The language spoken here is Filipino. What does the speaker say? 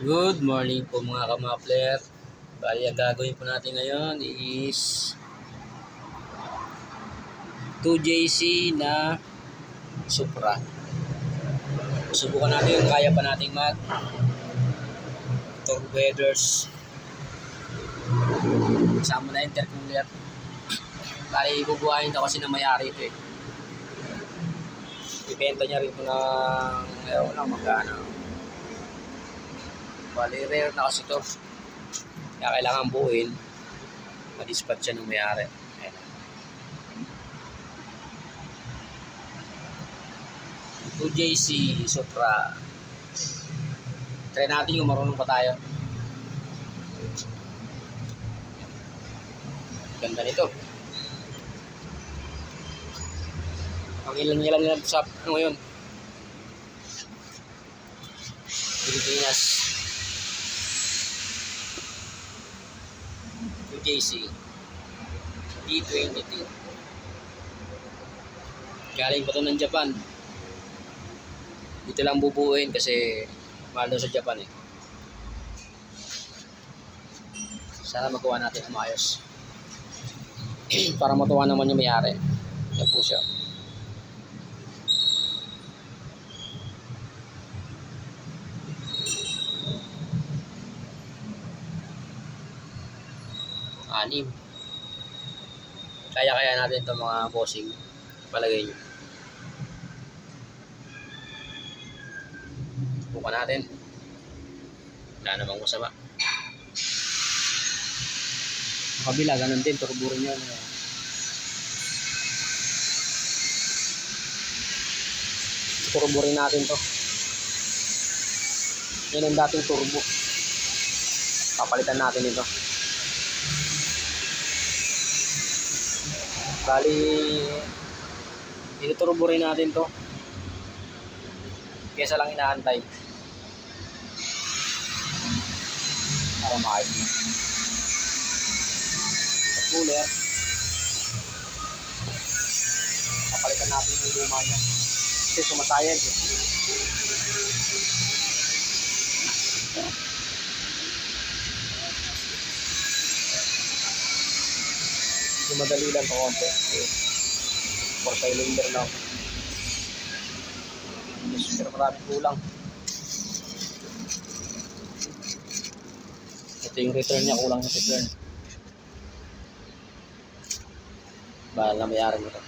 Good morning po mga kamapler. Bali, ang gagawin po natin ngayon is 2JC na Supra. Subukan natin kung kaya pa nating mag torque headers. Kasama na intercooler. Bali, bubuhayin daw kasi na may-ari ito eh. Ibenta niya rin ito ng, ko lang magkano. Bali, rare na kasi ito. Kaya kailangan buuin. Ma-dispatch siya ng may-ari. Ayan. JC Supra. Try natin yung marunong pa tayo. Ganda nito. Ang ilan-ilan nila sa ano ngayon. Pilipinas. JC D20T galing pa to ng Japan. Dito lang bubuuin kasi mahal sa Japan eh. Sana magawa natin ang para matuwa naman yung may-ari. Yan po siya anim. Kaya-kaya natin itong mga bossing. Palagay nyo. Bukan natin. Wala namang masama. Sa kabila, ganun din. Turbo rin yan. Turbo rin natin to. Yan ang dating turbo. Papalitan natin ito. Bali, ituturbo rin natin to. Kesa lang inaantay. Para na. Sa cooler, papalitan natin yung luma niya. Kasi sumatayag eh. Medyo madali lang pa konti. Okay. Four cylinder lang. Yes, pero maraming kulang. Ito yung return niya, kulang yung return. Bahal na mayari mo to.